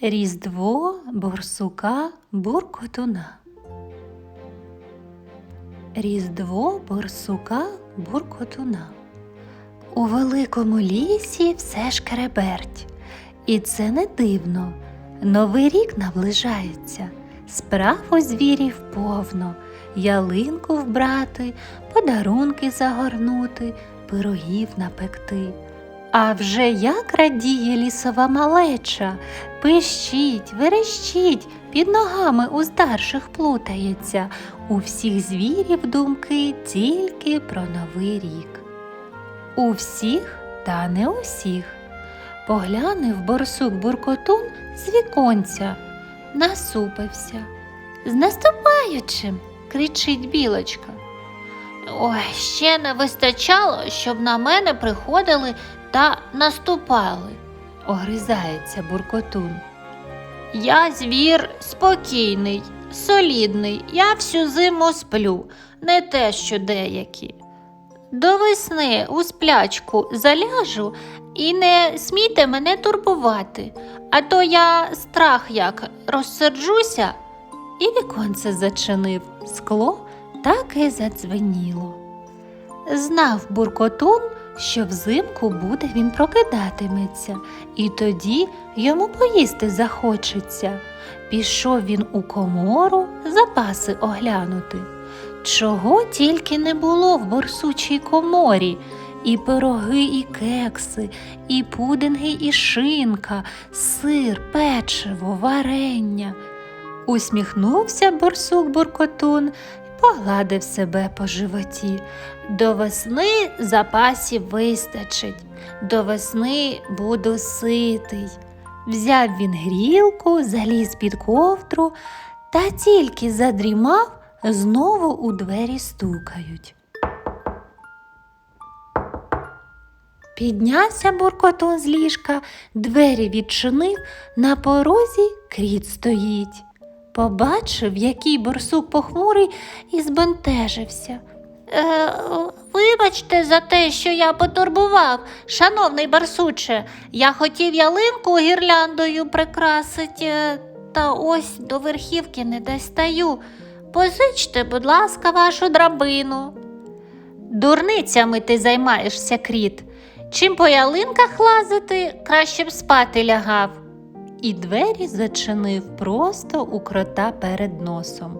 Різдво борсука буркотуна. Різдво борсука буркотуна. У великому лісі все шкереберть. І це не дивно. Новий рік наближається. Справ у звірів повно, ялинку вбрати, подарунки загорнути, пирогів напекти. А вже як радіє лісова малеча, пищить, верещить, під ногами у старших плутається, у всіх звірів думки тільки про новий рік. У всіх, та не у всіх. Поглянув борсук буркотун з віконця, насупився. З наступаючим, кричить білочка. Ой, ще не вистачало, щоб на мене приходили та наступали. Огризається буркотун. Я звір спокійний, солідний, я всю зиму сплю, не те, що деякі. До весни у сплячку заляжу і не смійте мене турбувати, а то я страх як розсерджуся. І віконце зачинив скло, так і задзвеніло. Знав буркотун, що взимку буде він прокидатиметься, і тоді йому поїсти захочеться. Пішов він у комору запаси оглянути. Чого тільки не було в борсучій коморі, і пироги, і кекси, і пудинги, і шинка, сир, печиво, варення. Усміхнувся борсук буркотун погладив себе по животі. До весни запасів вистачить, до весни буду ситий. Взяв він грілку, заліз під ковдру, та тільки задрімав, знову у двері стукають. Піднявся буркотун з ліжка, двері відчинив, на порозі кріт стоїть. Побачив, який борсук похмурий, і збентежився. Е, вибачте за те, що я потурбував, шановний барсуче, я хотів ялинку гірляндою прикрасити, е, та ось до верхівки не достаю. Позичте, будь ласка, вашу драбину. Дурницями ти займаєшся, кріт. Чим по ялинках лазити, краще б спати лягав. І двері зачинив просто у крота перед носом.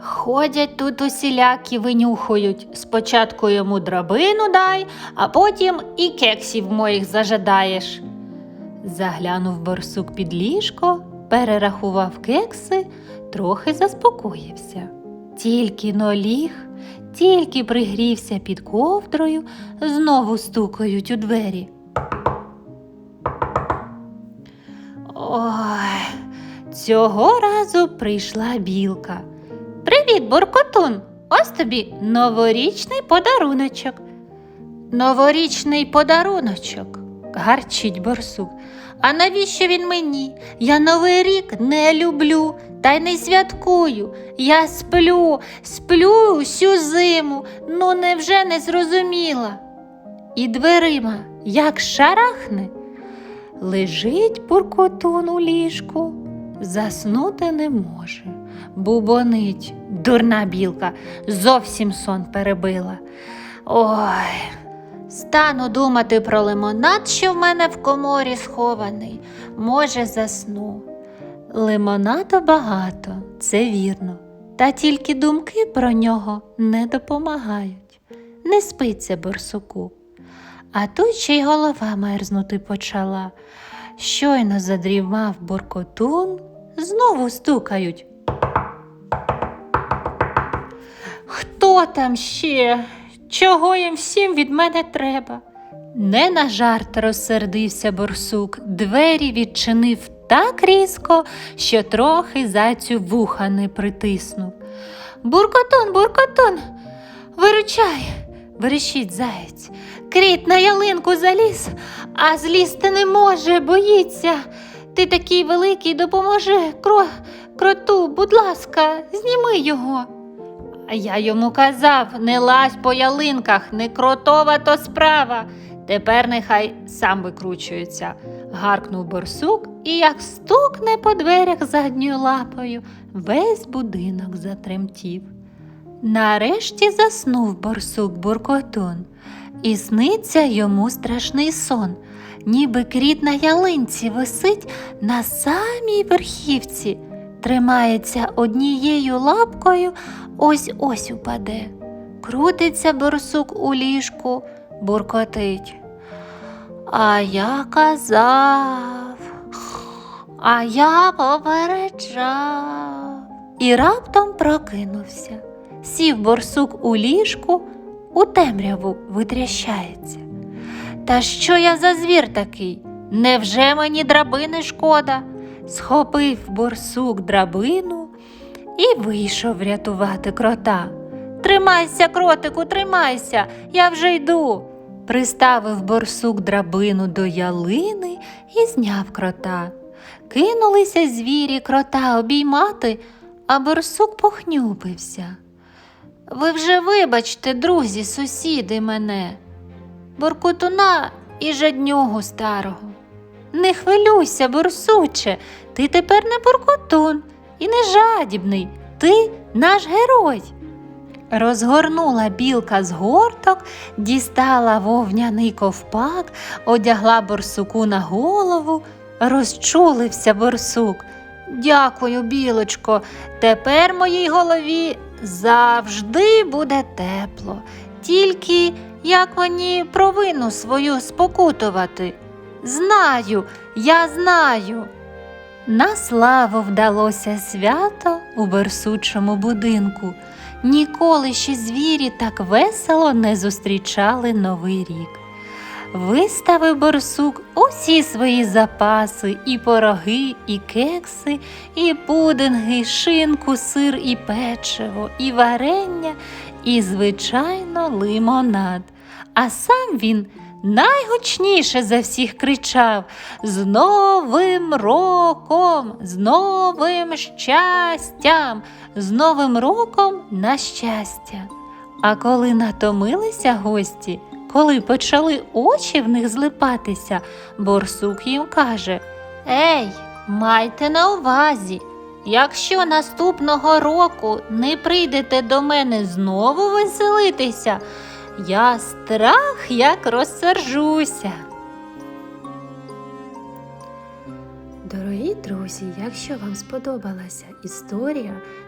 Ходять тут усілякі винюхують. Спочатку йому драбину дай, а потім і кексів моїх зажадаєш. Заглянув борсук під ліжко, перерахував кекси, трохи заспокоївся. Тільки но ліг, тільки пригрівся під ковдрою, знову стукають у двері. Цього разу прийшла білка. Привіт, буркотун! Ось тобі новорічний подаруночок. Новорічний подаруночок. Гарчить борсук. А навіщо він мені? Я новий рік не люблю та й не святкую. Я сплю, сплю всю зиму, ну невже не зрозуміла? І дверима, як шарахне, лежить буркотун у ліжку, заснути не може. Бубонить, дурна білка, зовсім сон перебила. Ой, стану думати про лимонад, що в мене в коморі схований. Може, засну. Лимонаду багато, це вірно, та тільки думки про нього не допомагають. Не спиться борсуку. А тут ще й голова мерзнути почала. Щойно задрімав буркотун, знову стукають. Хто там ще? Чого їм всім від мене треба? Не на жарт розсердився борсук, двері відчинив так різко, що трохи зайцю вуха не притиснув. Буркотун, буркотун, виручай, верещить заєць. Кріт на ялинку заліз, а злізти не може, боїться. Ти такий великий, допоможи кро... кроту, будь ласка, зніми його. А я йому казав, не лазь по ялинках, не кротова то справа. Тепер нехай сам викручується. Гаркнув борсук і як стукне по дверях задньою лапою, весь будинок затремтів. Нарешті заснув борсук буркотун, і сниться йому страшний сон, ніби кріт на ялинці висить на самій верхівці, тримається однією лапкою, ось ось упаде. Крутиться борсук у ліжку, буркотить. А я казав, а я попереджав. І раптом прокинувся. Сів борсук у ліжку, у темряву витрящається. Та що я за звір такий? Невже мені драбини шкода? Схопив борсук драбину і вийшов врятувати крота. Тримайся, кротику, тримайся, я вже йду. Приставив борсук драбину до ялини і зняв крота. Кинулися звірі крота обіймати, а борсук похнюпився. Ви вже вибачте, друзі, сусіди мене, боркутуна і жаднюгу старого. Не хвилюйся, борсуче, ти тепер не буркутун і не жадібний, ти наш герой. Розгорнула білка з горток, дістала вовняний ковпак, одягла борсуку на голову, розчулився борсук. Дякую, білочко, тепер моїй голові завжди буде тепло. Тільки як мені провину свою спокутувати? Знаю, я знаю. На славу вдалося свято у берсучому будинку. Ніколи ще звірі так весело не зустрічали новий рік. Виставив борсук усі свої запаси, і пироги, і кекси, і пудинги, і шинку, сир, і печиво, і варення, і, звичайно, лимонад. А сам він найгучніше за всіх кричав З Новим роком, з новим щастям, з Новим роком на щастя. А коли натомилися гості, коли почали очі в них злипатися, борсук їм каже Ей, майте на увазі, якщо наступного року не прийдете до мене знову веселитися, я страх як розсержуся. Дорогі друзі, якщо вам сподобалася історія,